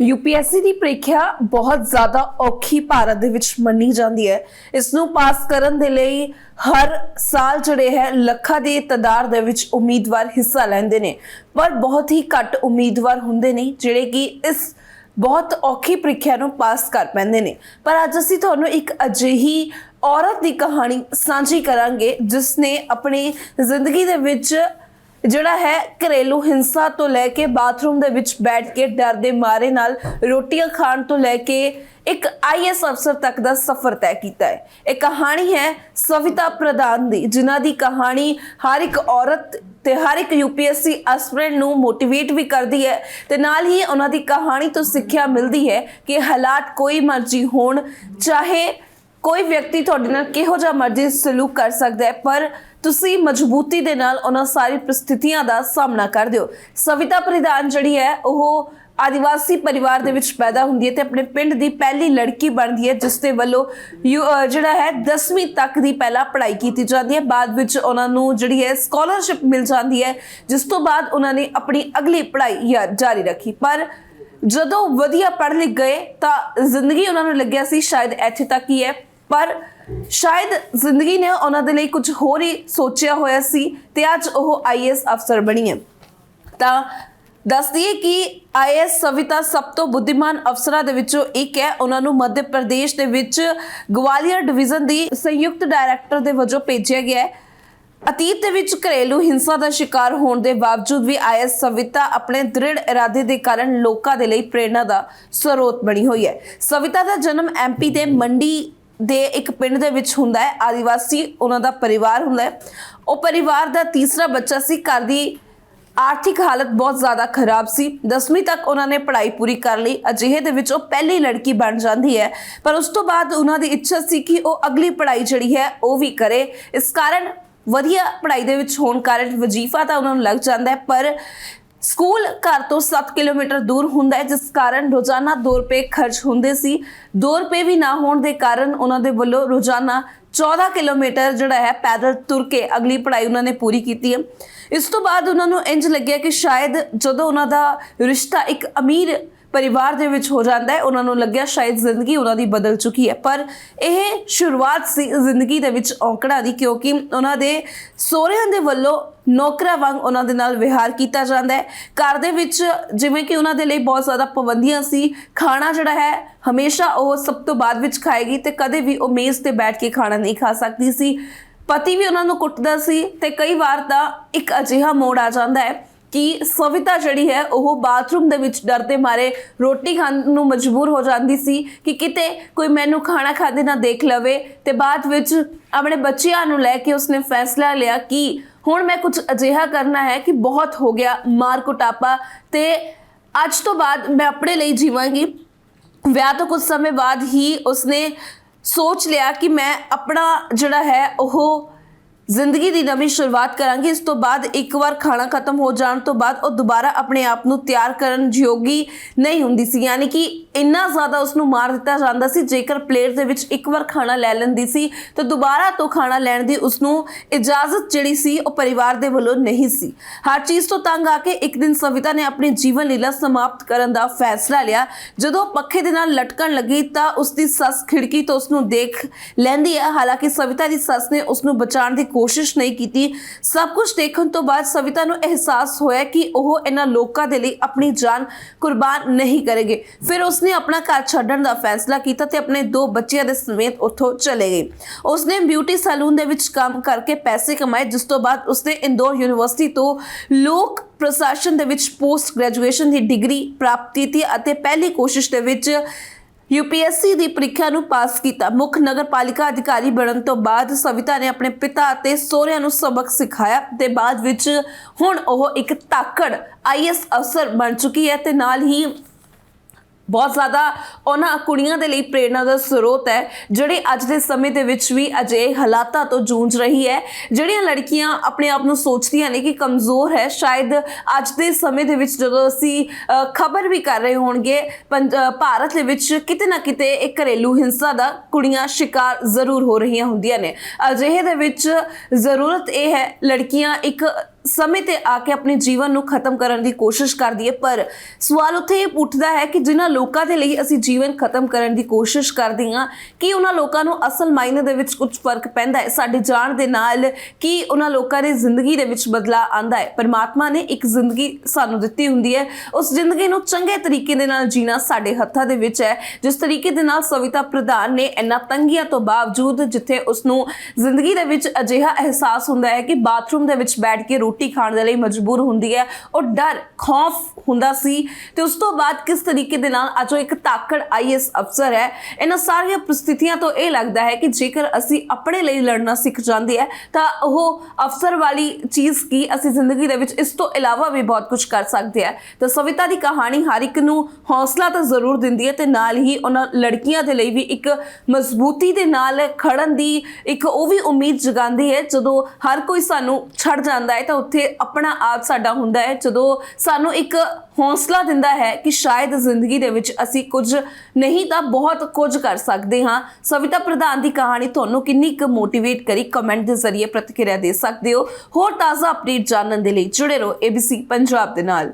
UPSC ਦੀ ਪ੍ਰੀਖਿਆ ਬਹੁਤ ਜ਼ਿਆਦਾ ਔਖੀ ਭਾਰਤ ਦੇ ਵਿੱਚ ਮੰਨੀ ਜਾਂਦੀ ਹੈ। ਇਸ ਨੂੰ ਪਾਸ ਕਰਨ ਦੇ ਲਈ ਹਰ ਸਾਲ ਜਿਹੜੇ ਹੈ, ਲੱਖਾਂ ਦੀ ਤਾਦਾਦ ਦੇ ਵਿੱਚ ਉਮੀਦਵਾਰ ਹਿੱਸਾ ਲੈਂਦੇ ਨੇ। ਪਰ ਬਹੁਤ ਹੀ ਘੱਟ ਉਮੀਦਵਾਰ ਹੁੰਦੇ ਨੇ, ਜਿਹੜੇ ਕਿ ਇਸ ਬਹੁਤ ਔਖੀ ਪ੍ਰੀਖਿਆ ਨੂੰ ਪਾਸ ਕਰ ਪੈਂਦੇ ਨੇ। ਪਰ ਅੱਜ ਅਸੀਂ ਤੁਹਾਨੂੰ ਇੱਕ ਅਜਿਹੀ ਔਰਤ ਦੀ ਕਹਾਣੀ ਸਾਂਝੀ ਕਰਾਂਗੇ, ਜਿਸ ਨੇ ਆਪਣੀ ਜ਼ਿੰਦਗੀ ਦੇ ਵਿੱਚ ਜਿਹੜਾ ਹੈ ਘਰੇਲੂ ਹਿੰਸਾ ਤੋਂ ਲੈ ਕੇ ਬਾਥਰੂਮ ਦੇ ਵਿੱਚ ਬੈਠ ਕੇ ਡਰ ਦੇ ਮਾਰੇ ਨਾਲ ਰੋਟੀਆਂ ਖਾਣ ਤੋਂ ਲੈ ਕੇ ਇੱਕ ਆਈਐਸ ਅਫਸਰ ਤੱਕ ਦਾ ਸਫ਼ਰ ਤੈਅ ਕੀਤਾ ਹੈ। ਇਹ ਕਹਾਣੀ ਹੈ ਸਵਿਤਾ ਪ੍ਰਧਾਨ ਦੀ, ਜਿਨ੍ਹਾਂ ਦੀ ਕਹਾਣੀ ਹਰ ਇੱਕ ਔਰਤ ਤੇ ਹਰ ਇੱਕ ਯੂਪੀਐਸਸੀ ਐਸਪੀਰੈਂਟ ਨੂੰ ਮੋਟੀਵੇਟ ਵੀ ਕਰਦੀ ਹੈ ਤੇ ਨਾਲ ਹੀ ਉਹਨਾਂ ਦੀ ਕਹਾਣੀ ਤੋਂ ਸਿੱਖਿਆ ਮਿਲਦੀ ਹੈ ਕਿ ਹਾਲਾਤ ਕੋਈ ਮਰਜ਼ੀ ਹੋਣ, ਚਾਹੇ ਕੋਈ ਵਿਅਕਤੀ ਤੁਹਾਡੇ ਨਾਲ ਕਿਹੋ ਜਿਹਾ ਮਰਜ਼ੀ ਸਲੂਕ ਕਰ ਸਕਦਾ ਹੈ, ਪਰ ਤੁਸੀਂ ਮਜ਼ਬੂਤੀ ਦੇ ਨਾਲ ਉਹਨਾਂ ਸਾਰੀ ਪ੍ਰਸਥਿਤੀਆਂ ਦਾ ਸਾਹਮਣਾ ਕਰਦੇ ਹੋ ਸਵਿਤਾ ਪ੍ਰਧਾਨ ਜਿਹੜੀ ਹੈ, ਉਹ ਆਦੀਵਾਸੀ ਪਰਿਵਾਰ ਦੇ ਵਿੱਚ ਪੈਦਾ ਹੁੰਦੀ ਹੈ ਤੇ ਆਪਣੇ ਪਿੰਡ ਦੀ ਪਹਿਲੀ ਲੜਕੀ ਬਣਦੀ ਹੈ, ਜਿਸ ਦੇ ਵੱਲੋਂ ਯੂ- ਜਿਹੜਾ ਹੈ 10ਵੀਂ ਤੱਕ ਦੀ ਪਹਿਲਾਂ ਪੜ੍ਹਾਈ ਕੀਤੀ ਜਾਂਦੀ ਹੈ। ਬਾਅਦ ਵਿੱਚ ਉਹਨਾਂ ਨੂੰ ਜਿਹੜੀ ਹੈ ਸਕਾਲਰਸ਼ਿਪ ਮਿਲ ਜਾਂਦੀ ਹੈ, ਜਿਸ ਤੋਂ ਬਾਅਦ ਉਹਨਾਂ ਨੇ ਆਪਣੀ ਅਗਲੀ ਪੜ੍ਹਾਈ ਯਾ- ਜਾਰੀ ਰੱਖੀ। ਪਰ ਜਦੋਂ ਵਧੀਆ ਪੜ੍ਹ ਲਿਖ ਗਏ ਤਾਂ ਜ਼ਿੰਦਗੀ ਉਹਨਾਂ ਨੂੰ ਲੱਗਿਆ ਸੀ, ਸ਼ਾਇਦ ਇੱਥੇ ਤੱਕ ਹੀ ਹੈ। ਪਰ ਸ਼ਾਇਦ ਜ਼ਿੰਦਗੀ ਨੇ ਉਹਨਾਂ ਦੇ ਲਈ ਕੁਝ ਹੋਰ ਹੀ ਸੋਚਿਆ ਹੋਇਆ ਸੀ ਤੇ ਅੱਜ ਉਹ ਆਈਐਸ ਅਫਸਰ ਬਣੀ ਹੈ। ਤਾਂ ਦੱਸ ਦਈਏ ਕਿ ਆਈਐਸ ਸਵਿਤਾ ਸਭ ਤੋਂ ਬੁੱਧੀਮਾਨ ਅਫਸਰਾਂ ਦੇ ਵਿੱਚੋਂ ਇੱਕ ਹੈ। ਉਹਨਾਂ ਨੂੰ ਮੱਧ ਪ੍ਰਦੇਸ਼ ਦੇ ਵਿੱਚ ਗਵਾਲੀਅਰ ਡਿਵੀਜ਼ਨ ਦੀ ਸੰਯੁਕਤ ਡਾਇਰੈਕਟਰ ਦੇ ਵਜੋਂ ਭੇਜਿਆ ਗਿਆ ਹੈ। ਅਤੀਤ ਦੇ ਵਿੱਚ ਘਰੇਲੂ ਹਿੰਸਾ ਦਾ ਸ਼ਿਕਾਰ ਹੋਣ ਦੇ ਬਾਵਜੂਦ ਵੀ ਆਈਐਸ ਸਵਿਤਾ ਆਪਣੇ ਦ੍ਰਿੜ ਇਰਾਦੇ ਦੇ ਕਾਰਨ ਲੋਕਾਂ ਦੇ ਲਈ ਪ੍ਰੇਰਣਾ ਦਾ ਸਰੋਤ ਬਣੀ ਹੋਈ ਹੈ। ਸਵਿਤਾ ਦਾ ਜਨਮ ਐਮਪੀ ਦੇ ਮੰਡੀ ਦੇ ਇੱਕ ਪਿੰਡ ਦੇ ਵਿੱਚ ਹੁੰਦਾ ਹੈ, ਆਦੀਵਾਸੀ ਉਹਨਾਂ ਦਾ ਪਰਿਵਾਰ ਹੁੰਦਾ ਹੈ। ਉਹ ਪਰਿਵਾਰ ਦਾ ਤੀਸਰਾ ਬੱਚਾ ਸੀ, ਘਰ ਦੀ ਆਰਥਿਕ ਹਾਲਤ ਬਹੁਤ ਜ਼ਿਆਦਾ ਖਰਾਬ ਸੀ। 10ਵੀਂ ਤੱਕ ਉਹਨਾਂ ਨੇ ਪੜ੍ਹਾਈ ਪੂਰੀ ਕਰ ਲਈ। ਅਜਿਹੇ ਦੇ ਵਿੱਚ ਉਹ ਪਹਿਲੀ ਲੜਕੀ ਬਣ ਜਾਂਦੀ ਹੈ। ਪਰ ਉਸ ਤੋਂ ਬਾਅਦ ਉਹਨਾਂ ਦੀ ਇੱਛਾ ਸੀ ਕਿ ਉਹ ਅਗਲੀ ਪੜ੍ਹਾਈ ਜਿਹੜੀ ਹੈ, ਉਹ ਵੀ ਕਰੇ। ਇਸ ਕਾਰਨ ਵਧੀਆ ਪੜ੍ਹਾਈ ਦੇ ਵਿੱਚ ਹੋਣ ਕਾਰਨ ਵਜ਼ੀਫਾ ਤਾਂ ਉਹਨਾਂ ਨੂੰ ਲੱਗ ਜਾਂਦਾ ਹੈ, ਪਰ ਸਕੂਲ ਘਰ ਤੋਂ 7 ਕਿਲੋਮੀਟਰ ਦੂਰ ਹੁੰਦਾ ਹੈ, ਜਿਸ ਕਾਰਨ ਰੋਜ਼ਾਨਾ 2 ਰੁਪਏ ਖਰਚ ਹੁੰਦੇ ਸੀ। 2 ਰੁਪਏ ਵੀ ਨਾ ਹੋਣ ਦੇ ਕਾਰਨ ਉਹਨਾਂ ਦੇ ਵੱਲੋਂ ਰੋਜ਼ਾਨਾ 14 ਕਿਲੋਮੀਟਰ ਜਿਹੜਾ ਹੈ, ਪੈਦਲ ਤੁਰ ਕੇ ਅਗਲੀ ਪੜ੍ਹਾਈ ਉਹਨਾਂ ਨੇ ਪੂਰੀ ਕੀਤੀ ਹੈ। ਇਸ ਤੋਂ ਬਾਅਦ ਉਹਨਾਂ ਨੂੰ ਇੰਜ ਲੱਗਿਆ ਕਿ ਸ਼ਾਇਦ ਜਦੋਂ ਉਹਨਾਂ ਦਾ ਰਿਸ਼ਤਾ ਇੱਕ ਅਮੀਰ ਪਰਿਵਾਰ ਦੇ ਵਿੱਚ ਹੋ ਜਾਂਦਾ ਹੈ। ਉਹਨਾਂ ਨੂੰ ਲੱਗਿਆ ਸ਼ਾਇਦ ਜ਼ਿੰਦਗੀ ਉਹਨਾਂ ਦੀ ਬਦਲ ਚੁੱਕੀ ਹੈ। ਪਰ ਇਹ ਸ਼ੁਰੂਆਤ ਸੀ ਜ਼ਿੰਦਗੀ ਦੇ ਵਿੱਚ ਔਂਕੜਾ ਦੀ, ਕਿਉਂਕਿ ਉਹਨਾਂ ਦੇ ਸਹੁਰਿਆਂ ਦੇ ਵੱਲੋਂ ਨੌਕਰਾਂ ਵਾਂਗ ਉਹਨਾਂ ਦੇ ਨਾਲ ਵਿਹਾਰ ਕੀਤਾ ਜਾਂਦਾ ਹੈ। ਘਰ ਦੇ ਵਿੱਚ ਜਿਵੇਂ ਕਿ ਉਹਨਾਂ ਦੇ ਲਈ ਬਹੁਤ ਜ਼ਿਆਦਾ ਪਾਬੰਦੀਆਂ ਸੀ। ਖਾਣਾ ਜਿਹੜਾ ਹੈ, ਹਮੇਸ਼ਾ ਉਹ ਸਭ ਤੋਂ ਬਾਅਦ ਵਿੱਚ ਖਾਏਗੀ ਤੇ ਕਦੇ ਵੀ ਉਹ ਮੇਜ਼ ਤੇ ਬੈਠ ਕੇ ਖਾਣਾ ਨਹੀਂ ਖਾ ਸਕਦੀ ਸੀ। ਪਤੀ ਵੀ ਉਹਨਾਂ ਨੂੰ ਕੁੱਟਦਾ ਸੀ ਤੇ ਕਈ ਵਾਰ ਤਾਂ ਇੱਕ ਅਜਿਹਾ ਮੋੜ ਆ ਜਾਂਦਾ ਹੈ। ਕਿ ਸਵਿਤਾ ਜਿਹੜੀ ਹੈ, ਉਹ ਬਾਥਰੂਮ ਦੇ ਵਿੱਚ ਡਰਦੇ ਮਾਰੇ ਰੋਟੀ ਖਾਣ ਨੂੰ ਮਜਬੂਰ ਹੋ ਜਾਂਦੀ ਸੀ ਕਿ ਕਿਤੇ ਕੋਈ ਮੈਨੂੰ ਖਾਣਾ ਖਾਦੇ ਨਾ ਦੇਖ ਲਵੇ ਤੇ ਬਾਅਦ ਵਿੱਚ ਆਪਣੇ ਬੱਚਿਆਂ ਨੂੰ ਲੈ ਕੇ ਉਸਨੇ ਫੈਸਲਾ ਲਿਆ ਕਿ ਹੁਣ ਮੈਂ ਕੁਝ ਅਜਿਹਾ ਕਰਨਾ ਹੈ ਕਿ ਬਹੁਤ ਹੋ ਗਿਆ, ਮਾਰ ਕੁਟਾਪਾ ਤੇ ਅੱਜ ਤੋਂ ਬਾਅਦ ਮੈਂ ਆਪਣੇ ਲਈ ਜੀਵਾਂਗੀ। ਵਿਆਹ ਤੋਂ ਕੁਝ ਸਮੇਂ ਬਾਅਦ ਹੀ ਉਸਨੇ ਸੋਚ ਲਿਆ ਕਿ ਮੈਂ ਆਪਣਾ ਜਿਹੜਾ ਹੈ, ਉਹ ਜ਼ਿੰਦਗੀ ਦੀ ਨਵੀਂ ਸ਼ੁਰੂਆਤ ਕਰਾਂਗੀ। ਇਸ ਤੋਂ ਬਾਅਦ ਇੱਕ ਵਾਰ ਖਾਣਾ ਖਤਮ ਹੋ ਜਾਣ ਤੋਂ ਬਾਅਦ ਉਹ ਦੁਬਾਰਾ ਆਪਣੇ ਆਪ ਨੂੰ ਤਿਆਰ ਕਰਨ ਯੋਗੀ ਨਹੀਂ ਹੁੰਦੀ ਸੀ। ਯਾਨੀ ਕਿ ਇੰਨਾ ਜ਼ਿਆਦਾ ਉਸ ਨੂੰ ਮਾਰ ਦਿੱਤਾ ਜਾਂਦਾ ਸੀ, ਜੇਕਰ ਪਲੇਟ ਦੇ ਵਿੱਚ ਇੱਕ ਵਾਰ ਖਾਣਾ ਲੈ ਲੈਂਦੀ ਸੀ, ਤਾਂ ਦੁਬਾਰਾ ਤੋਂ ਖਾਣਾ ਲੈਣ ਦੀ ਉਸ ਨੂੰ ਇਜਾਜ਼ਤ ਜਿਹੜੀ ਸੀ, ਉਹ ਪਰਿਵਾਰ ਦੇ ਵੱਲੋਂ ਨਹੀਂ ਸੀ। ਹਰ ਚੀਜ਼ ਤੋਂ ਤੰਗ ਆ ਕੇ ਇੱਕ ਦਿਨ ਸਵਿਤਾ ਨੇ ਆਪਣੀ ਜੀਵਨ ਲੀਲਾ ਸਮਾਪਤ ਕਰਨ ਦਾ ਫੈਸਲਾ ਲਿਆ। ਜਦੋਂ ਉਹ ਪੱਖੇ ਦੇ ਨਾਲ ਲਟਕਣ ਲੱਗੀ, ਤਾਂ ਉਸ ਦੀ ਸੱਸ ਖਿੜਕੀ ਤੋਂ ਉਸ ਨੂੰ ਦੇਖ ਲੈਂਦੀ ਹੈ। ਹਾਲਾਂਕਿ ਸਵਿਤਾ ਦੀ ਸੱਸ ਨੇ ਉਸ ਨੂੰ ਬਚਾਉਣ ਦੀ ਕੋਸ਼ਿਸ਼ ਨਹੀਂ ਕੀਤੀ। ਸਭ ਕੁਝ ਦੇਖਣ ਤੋਂ ਬਾਅਦ ਸਵਿਤਾ ਨੂੰ ਅਹਿਸਾਸ ਹੋਇਆ ਕਿ ਉਹ ਇਹਨਾਂ ਲੋਕਾਂ ਦੇ ਲਈ ਆਪਣੀ ਜਾਨ ਕੁਰਬਾਨ ਨਹੀਂ ਕਰੇਗੀ। ਫਿਰ ਉਸਨੇ ਆਪਣਾ ਘਰ ਛੱਡਣ ਦਾ ਫੈਸਲਾ ਕੀਤਾ ਤੇ ਆਪਣੇ ਦੋ ਬੱਚਿਆਂ ਦੇ ਸਮੇਤ ਉੱਥੋਂ ਚਲੇ ਗਈ ਉਸਨੇ ਬਿਊਟੀ ਸੈਲੂਨ ਦੇ ਵਿੱਚ ਕੰਮ ਕਰਕੇ ਪੈਸੇ ਕਮਾਏ, ਜਿਸ ਤੋਂ ਬਾਅਦ ਉਸਨੇ ਇੰਦੌਰ ਯੂਨੀਵਰਸਿਟੀ ਤੋਂ ਲੋਕ ਪ੍ਰਸ਼ਾਸਨ ਦੇ ਵਿੱਚ ਪੋਸਟ ਗ੍ਰੈਜੂਏਸ਼ਨ ਦੀ ਡਿਗਰੀ ਪ੍ਰਾਪਤ ਕੀਤੀ ਅਤੇ ਪਹਿਲੀ ਕੋਸ਼ਿਸ਼ ਦੇ ਵਿੱਚ ਯੂਪੀਐਸਸੀ ਦੀ ਪ੍ਰੀਖਿਆ ਨੂੰ ਪਾਸ ਕੀਤਾ। ਮੁੱਖ ਨਗਰਪਾਲਿਕਾ ਅਧਿਕਾਰੀ ਬਣਨ ਤੋਂ ਬਾਅਦ ਸਵਿਤਾ ਨੇ ਆਪਣੇ ਪਿਤਾ ਅਤੇ ਸਹੁਰਿਆਂ ਨੂੰ ਸਬਕ ਸਿਖਾਇਆ ਤੇ ਬਾਅਦ ਵਿੱਚ ਹੁਣ ਉਹ ਇੱਕ ਤਾਕੜ ਆਈਐਸ ਅਫਸਰ ਬਣ ਚੁੱਕੀ ਹੈ ਤੇ ਨਾਲ ਹੀ ਬਹੁਤ ਜ਼ਿਆਦਾ ਉਹਨਾਂ ਕੁੜੀਆਂ ਦੇ ਲਈ ਪ੍ਰੇਰਣਾ ਦਾ ਸਰੋਤ ਹੈ, ਜਿਹੜੇ ਅੱਜ ਦੇ ਸਮੇਂ ਦੇ ਵਿੱਚ ਵੀ ਅਜੇ ਹਾਲਾਤਾਂ ਤੋਂ ਜੂਝ ਰਹੀ ਹੈ, ਜਿਹੜੀਆਂ ਲੜਕੀਆਂ ਆਪਣੇ ਆਪ ਨੂੰ ਸੋਚਦੀਆਂ ਨੇ ਕਿ ਕਮਜ਼ੋਰ ਹੈ, ਸ਼ਾਇਦ ਅੱਜ ਦੇ ਸਮੇਂ ਦੇ ਵਿੱਚ ਜਦੋਂ ਅਸੀਂ ਖਬਰ ਵੀ ਕਰ ਰਹੇ ਹੋਣਗੇ, ਪੰਜ- ਭਾਰਤ ਦੇ ਵਿੱਚ ਕਿਤੇ ਨਾ ਕਿਤੇ ਇੱਕ ਘਰੇਲੂ ਹਿੰਸਾ ਦਾ ਕੁੜੀਆਂ ਸ਼ਿਕਾਰ ਜ਼ਰੂਰ ਹੋ ਰਹੀਆਂ ਹੁੰਦੀਆਂ ਨੇ। ਅਜਿਹੇ ਦੇ ਵਿੱਚ ਜ਼ਰੂਰਤ ਇਹ ਹੈ, ਲੜਕੀਆਂ ਇੱਕ ਸਮੇਂ ਤੇ ਆ ਕੇ ਆਪਣੇ ਜੀਵਨ ਨੂੰ ਖਤਮ ਕਰਨ ਦੀ ਕੋਸ਼ਿਸ਼ ਕਰਦੀ ਹੈ, ਪਰ ਸਵਾਲ ਉੱਥੇ ਇਹ ਉੱਠਦਾ ਹੈ ਕਿ ਜਿਨ੍ਹਾਂ ਲੋਕਾਂ ਦੇ ਲਈ ਅਸੀਂ ਜੀਵਨ ਖਤਮ ਕਰਨ ਦੀ ਕੋਸ਼ਿਸ਼ ਕਰਦੇ ਹਾਂ, ਕੀ ਉਹਨਾਂ ਲੋਕਾਂ ਨੂੰ ਅਸਲ ਮਾਇਨੇ ਦੇ ਵਿੱਚ ਕੁਝ ਫ਼ਰਕ ਪੈਂਦਾ ਹੈ? ਸਾਡੇ ਜਾਣ ਦੇ ਨਾਲ ਕੀ ਉਹਨਾਂ ਲੋਕਾਂ ਦੀ ਜ਼ਿੰਦਗੀ ਦੇ ਵਿੱਚ ਬਦਲਾਅ ਆਂਦਾ ਹੈ? ਪਰਮਾਤਮਾ ਨੇ ਇੱਕ ਜ਼ਿੰਦਗੀ ਸਾਨੂੰ ਦਿੱਤੀ ਹੁੰਦੀ ਹੈ। ਉਸ ਜ਼ਿੰਦਗੀ ਨੂੰ ਚੰਗੇ ਤਰੀਕੇ ਦੇ ਨਾਲ ਜੀਣਾ ਸਾਡੇ ਹੱਥਾਂ ਦੇ ਵਿੱਚ ਹੈ। ਜਿਸ ਤਰੀਕੇ ਦੇ ਨਾਲ ਸਵਿਤਾ ਪ੍ਰਧਾਨ ਨੇ ਇੰਨਾ ਤੰਗੀਆਂ ਤੋਂ ਬਾਵਜੂਦ ਜਿੱਥੇ ਉਸ ਨੂੰ ਜ਼ਿੰਦਗੀ ਦੇ ਵਿੱਚ ਅਜਿਹਾ ਅਹਿਸਾਸ ਹੁੰਦਾ ਹੈ ਕਿ ਬਾਥਰੂਮ ਦੇ ਵਿੱਚ ਬੈਠ ਕੇ ਰੋਟੀ ਰੋਟੀ ਖਾਣ ਦੇ ਲਈ ਮਜਬੂਰ ਹੁੰਦੀ ਹੈ ਉਹ ਡਰ, ਖੌਫ ਹੁੰਦਾ ਸੀ। ਤੇ ਉਸ ਤੋਂ ਬਾਅਦ ਕਿਸ ਤਰੀਕੇ ਦੇ ਨਾਲ ਅੱਜ ਉਹ ਇੱਕ ਤਾਕੜ ਆਈਐਸ ਅਫਸਰ ਹੈ, ਇਹਨਾਂ ਸਾਰੀਆਂ ਪ੍ਰਸਥਿਤੀਆਂ ਤੋਂ ਇਹ ਲੱਗਦਾ ਹੈ ਕਿ ਜੇਕਰ ਅਸੀਂ ਆਪਣੇ ਲਈ ਲੜਨਾ ਸਿੱਖ ਜਾਂਦੇ ਹੈ, ਤਾਂ ਉਹ ਅਫਸਰ ਵਾਲੀ ਚੀਜ਼ ਕੀ ਅਸੀਂ ਜ਼ਿੰਦਗੀ ਦੇ ਵਿੱਚ ਇਸ ਤੋਂ ਇਲਾਵਾ ਵੀ ਬਹੁਤ ਕੁਝ ਕਰ ਸਕਦੇ ਆ ਤਾਂ ਸਵਿਤਾ ਦੀ ਕਹਾਣੀ ਹਰ ਇੱਕ ਨੂੰ ਹੌਸਲਾ ਤਾਂ ਜ਼ਰੂਰ ਦਿੰਦੀ ਹੈ ਤੇ ਨਾਲ ਹੀ ਉਹਨਾਂ ਲੜਕੀਆਂ ਦੇ ਲਈ ਵੀ ਇੱਕ ਮਜ਼ਬੂਤੀ ਦੇ ਨਾਲ ਖੜਨ ਦੀ ਇੱਕ ਉਹ ਵੀ ਉਮੀਦ ਜਗਾਉਂਦੀ ਹੈ, ਜਦੋਂ ਹਰ ਕੋਈ ਸਾਨੂੰ ਛੱਡ ਜਾਂਦਾ ਹੈ ਤਾਂ ਉੱਥੇ ਆਪਣਾ ਆਪ ਸਾਡਾ ਹੁੰਦਾ ਹੈ। ਜਦੋਂ ਸਾਨੂੰ ਇੱਕ ਹੌਸਲਾ ਦਿੰਦਾ ਹੈ ਕਿ ਸ਼ਾਇਦ ਜ਼ਿੰਦਗੀ ਦੇ ਵਿੱਚ ਅਸੀਂ ਕੁਝ ਨਹੀਂ ਤਾਂ ਬਹੁਤ ਕੁਝ ਕਰ ਸਕਦੇ ਹਾਂ। ਸਵਿਤਾ ਪ੍ਰਧਾਨ ਦੀ ਕਹਾਣੀ ਤੁਹਾਨੂੰ ਕਿੰਨੀ ਕੁ ਮੋਟੀਵੇਟ ਕਰੀ ਕਮੈਂਟ ਦੇ ਜ਼ਰੀਏ ਪ੍ਰਤੀਕਿਰਿਆ ਦੇ ਸਕਦੇ ਹੋ। ਹੋਰ ਤਾਜ਼ਾ ਅਪਡੇਟ ਜਾਣਨ ਦੇ ਲਈ ਜੁੜੇ ਰਹੋ ABC ਪੰਜਾਬ ਦੇ ਨਾਲ।